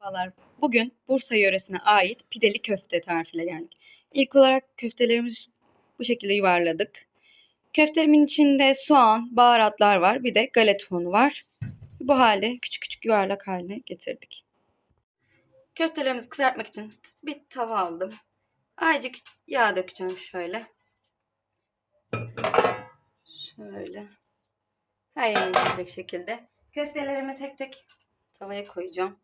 Merhabalar. Bugün Bursa yöresine ait pideli köfte tarifiyle geldik. İlk olarak köftelerimizi bu şekilde yuvarladık. Köftelerimin içinde soğan, baharatlar var. Bir de galeta unu var. Bu halde küçük küçük yuvarlak haline getirdik. Köftelerimizi kızartmak için bir tava aldım. Azıcık yağ dökeceğim şöyle. Şöyle. Her yerine gelecek şekilde. Köftelerimi tek tek tavaya koyacağım.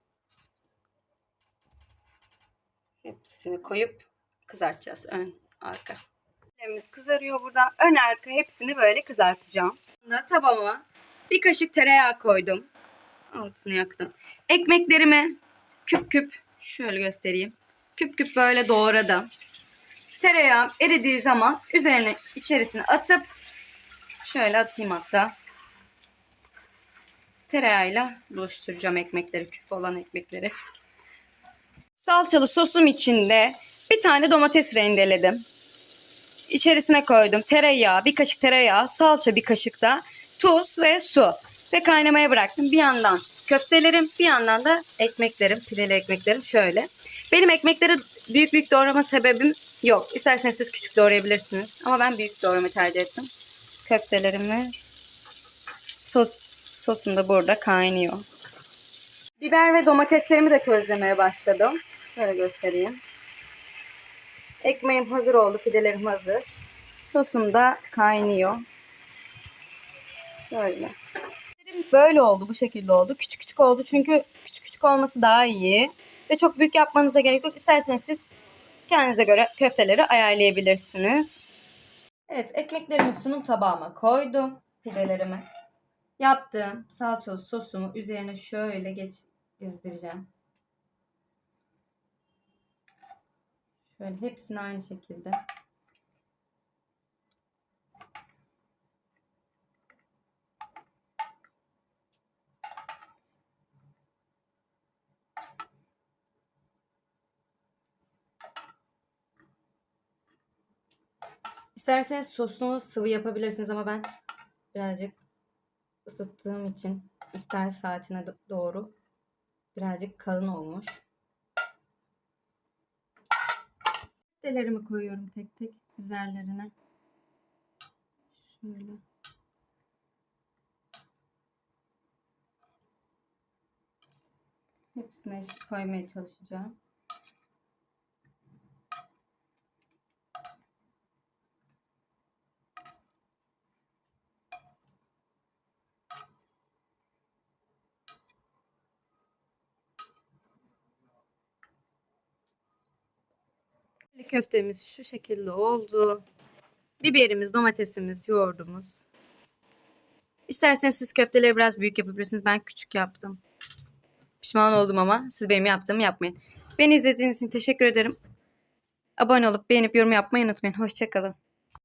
Hepsini koyup kızartacağız ön arka. Köftelerimiz kızarıyor burada. Ön arka hepsini böyle kızartacağım. Tabağıma bir kaşık tereyağı koydum. Altını yaktım. Ekmeklerimi küp küp şöyle göstereyim. Küp küp böyle doğradım. Tereyağı eridiği zaman üzerine içerisine atıp şöyle atayım hatta. Tereyağıyla buluşturacağım ekmekleri, küp olan ekmekleri. Salçalı sosum içinde bir tane domates rendeledim. İçerisine koydum tereyağı, bir kaşık tereyağı, salça bir kaşık da tuz ve su. Ve kaynamaya bıraktım. Bir yandan köftelerim, bir yandan da ekmeklerim, pideli ekmeklerim şöyle. Benim ekmekleri büyük büyük doğrama sebebim yok. İsterseniz siz küçük doğrayabilirsiniz. Ama ben büyük doğramayı tercih ettim. Köftelerimi sos, sosum da burada kaynıyor. Biber ve domateslerimi de közlemeye başladım. Şöyle göstereyim. Ekmeğim hazır oldu. Pidelerim hazır. Sosum da kaynıyor. Şöyle. Böyle oldu. Bu şekilde oldu. Küçük küçük oldu. Çünkü küçük küçük olması daha iyi. Ve çok büyük yapmanıza gerek yok. İsterseniz siz kendinize göre köfteleri ayarlayabilirsiniz. Evet ekmeklerimi sunum tabağıma koydum. Pidelerimi. Yaptığım salçalı sosumu üzerine şöyle geç gezdireceğim. Şöyle hepsini aynı şekilde. İsterseniz sosunu sıvı yapabilirsiniz ama ben birazcık ısıttığım için iftar saatine do- doğru birazcık kalın olmuş. Köftelerimi koyuyorum tek tek üzerlerine. Şöyle. Hepsine eşit koymaya çalışacağım. Köftemiz şu şekilde oldu. Biberimiz, domatesimiz, yoğurdumuz. İsterseniz siz köfteleri biraz büyük yapabilirsiniz. Ben küçük yaptım. Pişman oldum ama siz benim yaptığımı yapmayın. Beni izlediğiniz için teşekkür ederim. Abone olup beğenip yorum yapmayı unutmayın. Hoşçakalın.